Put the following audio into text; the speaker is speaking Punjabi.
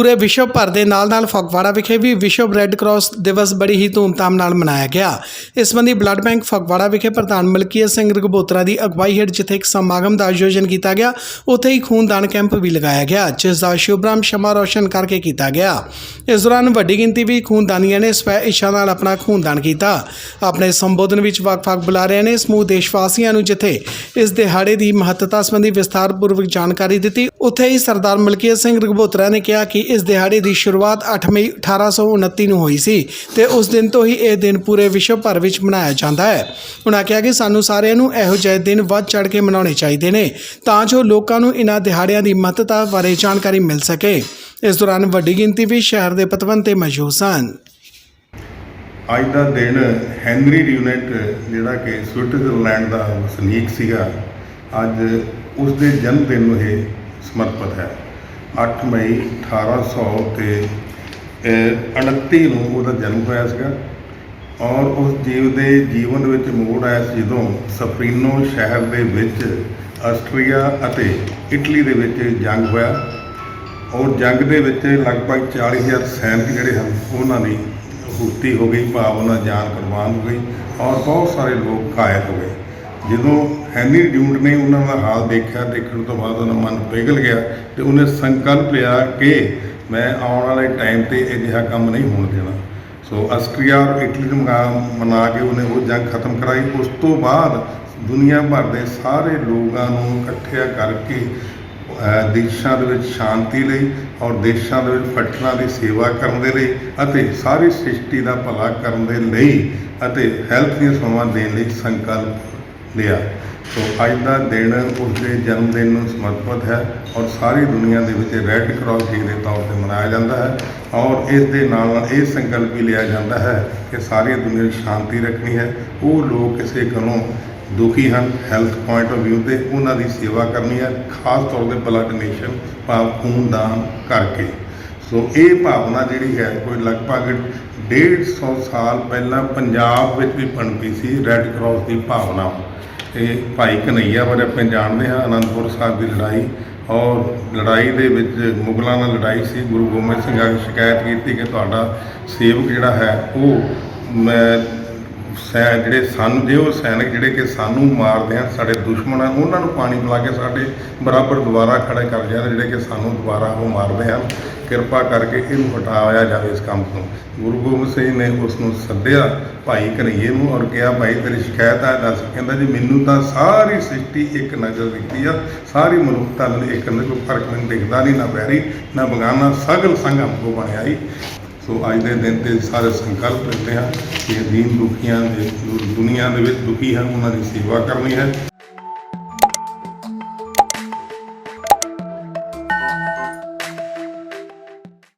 ਪੂਰੇ ਵਿਸ਼ਵ ਭਰ ਦੇ ਨਾਲ-ਨਾਲ ਫਗਵਾੜਾ ਵਿਖੇ ਵੀ ਵਿਸ਼ਵ ਰੈੱਡ ਕਰਾਸ ਦਿਵਸ ਬੜੀ ਹੀ ਧੂਮਧਾਮ ਨਾਲ ਮਨਾਇਆ ਗਿਆ। ਇਸ ਸੰਬੰਧੀ ਬਲੱਡ ਬੈਂਕ ਫਗਵਾੜਾ ਵਿਖੇ ਪ੍ਰਧਾਨ ਮਲਕੀਅਤ ਸਿੰਘ ਰਗਬੋਤਰਾ ਦੀ ਅਗਵਾਈ ਹੇਠ ਜਿੱਥੇ ਇੱਕ ਸਮਾਗਮ ਦਾ ਆਯੋਜਨ ਕੀਤਾ ਗਿਆ, ਉੱਥੇ ਹੀ ਖੂਨਦਾਨ ਕੈਂਪ ਵੀ ਲਗਾਇਆ ਗਿਆ, ਜਿਸ ਦਾ ਸ਼ੁਭਰਾਮ ਸ਼ਮਾ ਰੋਸ਼ਨ ਕਰਕੇ ਕੀਤਾ ਗਿਆ। ਇਸ ਦੌਰਾਨ ਵੱਡੀ ਗਿਣਤੀ ਵਿੱਚ ਖੂਨਦਾਨੀਆਂ ਨੇ ਸਵੈ ਇੱਛਾ ਨਾਲ ਆਪਣਾ ਖੂਨਦਾਨ ਕੀਤਾ। ਆਪਣੇ ਸੰਬੋਧਨ ਵਿੱਚ ਵੱਖ-ਵੱਖ ਬੁਲਾਰਿਆਂ ਨੇ ਸਮੂਹ ਦੇਸ਼ ਵਾਸੀਆਂ ਨੂੰ ਜਿੱਥੇ ਇਸ ਦਿਹਾੜੇ ਦੀ ਮਹੱਤਤਾ ਸੰਬੰਧੀ ਵਿਸਥਾਰਪੂਰਵਕ ਜਾਣਕਾਰੀ ਦਿੱਤੀ ਉੱਥੇ ਹੀ ਸਰਦਾਰ ਮਲਕੀਤ ਸਿੰਘ ਰਘਬੋਤਰਾ ਨੇ ਕਿਹਾ ਕਿ ਇਸ ਦਿਹਾੜੇ ਦੀ ਸ਼ੁਰੂਆਤ 8 ਮਈ 1829 ਨੂੰ ਹੋਈ ਸੀ ਤੇ ਉਸ ਦਿਨ ਤੋਂ ਹੀ ਇਹ ਦਿਨ ਪੂਰੇ ਵਿਸ਼ਵ ਭਰ ਵਿੱਚ ਮਨਾਇਆ ਜਾਂਦਾ ਹੈ। ਉਹਨਾਂ ਕਿਹਾ ਕਿ ਸਾਨੂੰ ਸਾਰਿਆਂ ਨੂੰ ਇਹੋ ਜਿਹੇ ਦਿਨ ਵੱਧ ਚੜ ਕੇ ਮਨਾਉਣੇ ਚਾਹੀਦੇ ਨੇ ਤਾਂ ਜੋ ਲੋਕਾਂ ਨੂੰ ਇਹਨਾਂ ਦਿਹਾੜਿਆਂ ਦੀ ਮਹੱਤਤਾ ਬਾਰੇ ਜਾਣਕਾਰੀ ਮਿਲ ਸਕੇ। ਇਸ ਦੌਰਾਨ ਵੱਡੀ ਗਿਣਤੀ ਵਿੱਚ ਸ਼ਹਿਰ ਦੇ ਪਤਵੰਤ ਤੇ ਮੌਜੂਦ ਸਨ। ਅੱਜ ਦਾ ਦਿਨ ਹੈਨਰੀ ਡਿਊਨੈਟ, ਜਿਹੜਾ ਕਿ ਸਵਿਟਜ਼ਰਲੈਂਡ ਦਾ ਵਸਨੀਕ ਸੀਗਾ, ਅੱਜ ਉਸ ਦੇ ਜਨਮ ਦਿਨ ਨੂੰ ਇਹ ਸਮਰਪਿਤ ਹੈ। 8 ਮਈ 1800 ਤੇ ਅਹ, 29 ਨੂੰ ਉਹਦਾ ਜਨਮ ਹੋਇਆ ਸੀਗਾ ਔਰ ਉਸ ਜੀਵ ਦੇ ਜੀਵਨ ਵਿੱਚ ਮੋੜ ਆਇਆ ਸੀ ਜਦੋਂ ਸਫਰੀਨੋ ਸ਼ਹਿਰ ਦੇ ਵਿੱਚ ਆਸਟਰੀਆ ਅਤੇ ਇਟਲੀ ਦੇ ਵਿੱਚ ਜੰਗ ਹੋਇਆ। ਔਰ ਜੰਗ ਦੇ ਵਿੱਚ ਲਗਭਗ 40000 ਸੈਨਿਕ ਜਿਹੜੇ ਹਨ ਉਹਨਾਂ ਦੀ ਹੁਕਤੀ ਹੋ ਗਈ ਭਾਵ ਉਹਨਾਂ ਦੀ ਜਾਨ ਕੁਰਬਾਨ ਹੋ ਗਈ ਔਰ ਬਹੁਤ ਸਾਰੇ ਲੋਕ ਘਾਇਲ ਹੋ ਗਏ। ਜਦੋਂ ਹੈਨੀ ਡਿਊਡ ਨੇ ਉਹਨਾਂ ਦਾ ਹਾਲ ਦੇਖਿਆ, ਦੇਖਣ ਤੋਂ ਬਾਅਦ ਉਹਨਾਂ ਮਨ ਪਿਘਲ ਗਿਆ ਤੇ ਉਹਨੇ ਸੰਕਲਪ ਲਿਆ ਕਿ ਮੈਂ ਆਉਣ ਵਾਲੇ ਟਾਈਮ ਤੇ ਅਜਿਹਾ ਕੰਮ ਨਹੀਂ ਹੋਣ ਦੇਣਾ। ਸੋ ਆਸਟਰੀਆ ਔਰ ਇਟਲੀ ਨੂੰ ਮਨਾ- ਕੇ ਉਹਨੇ ਉਹ ਜੰਗ ਖਤਮ ਕਰਾਈ। ਉਸ ਤੋਂ ਬਾਅਦ ਦੁਨੀਆ ਭਰ ਦੇ ਸਾਰੇ ਲੋਕਾਂ ਨੂੰ ਇਕੱਠਿਆ ਕਰਕੇ ਦੇਸ਼ਾਂ ਦੇ ਵਿੱਚ ਸ਼ਾਂਤੀ ਲਈ ਔਰ ਦੇਸ਼ਾਂ ਦੇ ਵਿੱਚ ਫੱਟਲਾਂ ਦੀ ਸੇਵਾ ਕਰਨ ਦੇ ਲਈ ਅਤੇ ਸਾਰੀ ਸ੍ਰਿਸ਼ਟੀ ਦਾ ਭਲਾ ਕਰਨ ਦੇ ਲਈ ਅਤੇ ਹੈਲਥ ਦੀਆਂ ਸੇਵਾਵਾਂ ਦੇਣ ਲਈ ਸੰਕਲਪ ਲਿਆ। ਸੋ ਅੱਜ ਦਾ ਦਿਨ ਉਸ ਦੇ ਜਨਮ ਦਿਨ ਨੂੰ ਸਮਰਪਿਤ ਹੈ ਔਰ ਸਾਰੀ ਦੁਨੀਆ ਦੇ ਵਿੱਚ ਰੈੱਡ ਕਰਾਸ ਡੇ ਦੇ ਤੌਰ ਤੇ ਮਨਾਇਆ ਜਾਂਦਾ ਹੈ ਔਰ ਇਸ ਦੇ ਨਾਲ ਨਾਲ ਇਹ ਸੰਕਲਪ ਵੀ ਲਿਆ ਜਾਂਦਾ ਹੈ ਕਿ ਸਾਰੀ ਦੁਨੀਆ ਨੂੰ ਸ਼ਾਂਤੀ ਰੱਖਣੀ ਹੈ। ਉਹ ਲੋਕ ਕਿਸੇ ਕੋਲੋਂ ਦੁਖੀ ਹਨ ਹੈਲਥ ਪੁਆਇੰਟ ਆਫ View ਤੇ ਉਹਨਾਂ ਦੀ ਸੇਵਾ ਕਰਨੀ ਹੈ, ਖਾਸ ਤੌਰ ਤੇ ਬਲੱਡ ਡੋਨੇਸ਼ਨ ਭਾਵ ਖੂਨ ਦਾਨ ਕਰਕੇ। ਸੋ ਇਹ ਭਾਵਨਾ ਜਿਹੜੀ ਹੈ ਕੋਈ ਲਗਭਗ 150 ਸਾਲ ਪਹਿਲਾਂ ਪੰਜਾਬ ਵਿੱਚ ਵੀ ਪਣਪੀ ਸੀ ਰੈੱਡ ਕਰਾਸ ਦੀ ਭਾਵਨਾ। ਇਹ ਭਾਈ ਕਨਈਆ ਬਾਰੇ ਆਪਾਂ ਜਾਣਦੇ ਹਾਂ, ਅਨੰਦਪੁਰ ਸਾਹਿਬ ਦੀ ਲੜਾਈ ਔਰ ਲੜਾਈ ਦੇ ਵਿੱਚ ਮੁਗਲਾਂ ਨਾਲ ਲੜਾਈ ਸੀ। ਗੁਰੂ ਗੋਬਿੰਦ ਸਿੰਘ ਆ ਕੇ ਸ਼ਿਕਾਇਤ ਕੀਤੀ ਕਿ ਤੁਹਾਡਾ ਸੇਵਕ ਜਿਹੜਾ ਹੈ, ਉਹ ਮੈਂ ਸੈ ਜਿਹੜੇ ਸਾਨੂੰ, ਜੇ ਉਹ ਸੈਨਿਕ ਜਿਹੜੇ ਕਿ ਸਾਨੂੰ ਮਾਰਦੇ ਹਨ, ਸਾਡੇ ਦੁਸ਼ਮਣ ਆ ਉਹਨਾਂ ਨੂੰ ਪਾਣੀ ਪਿਲਾ ਕੇ ਸਾਡੇ ਬਰਾਬਰ ਦੁਬਾਰਾ ਖੜੇ ਕਰ ਜਾਂਦੇ ਜਿਹੜੇ ਕਿ ਸਾਨੂੰ ਦੁਬਾਰਾ ਉਹ ਮਾਰਦੇ ਹਨ। ਕਿਰਪਾ ਕਰਕੇ ਇਹਨੂੰ ਹਟਾਇਆ ਜਾਵੇ ਇਸ ਕੰਮ ਤੋਂ। ਗੁਰੂ ਗੋਬਿੰਦ ਸਿੰਘ ਨੇ ਉਸ ਨੂੰ ਸੱਦਿਆ, ਭਾਈ ਘਰਈਏ ਨੂੰ, ਔਰ ਕਿਹਾ, ਭਾਈ, ਤੇਰੀ ਸ਼ਿਕਾਇਤ ਆ, ਦੱਸ। ਕਹਿੰਦਾ, ਜੀ, ਮੈਨੂੰ ਤਾਂ ਸਾਰੀ ਸ੍ਰਿਸ਼ਟੀ ਇੱਕ ਨਜ਼ਰ ਦਿੱਤੀ ਆ। ਸਾਰੀ ਮਨੁੱਖਤਾ ਨਾਲ ਇੱਕ ਨਜ਼ਰ, ਕੋਈ ਫ਼ਰਕ ਮੈਨੂੰ ਦਿਖਦਾ ਨਹੀਂ, ਨਾ ਬੈਰੀ ਨਾ ਬਗਾਨਾ, ਸਗਲ ਸੰਗ ਹਮਕੋ ਬਣਿਆ ਹੀ ਸੋ ਅੱਜ ਦੇ ਦਿਨ ਤੇ ਸਾਰੇ ਸੰਕਲਪ ਲੈਂਦੇ ਹਾਂ ਕਿ ਦੀਨ ਦੁਖੀਆਂ ਦੇ, ਦੁਨੀਆ ਦੇ ਵਿੱਚ ਦੁਖੀ ਹਨ, ਉਹਨਾਂ ਦੀ ਸੇਵਾ ਕਰਨੀ ਹੈ।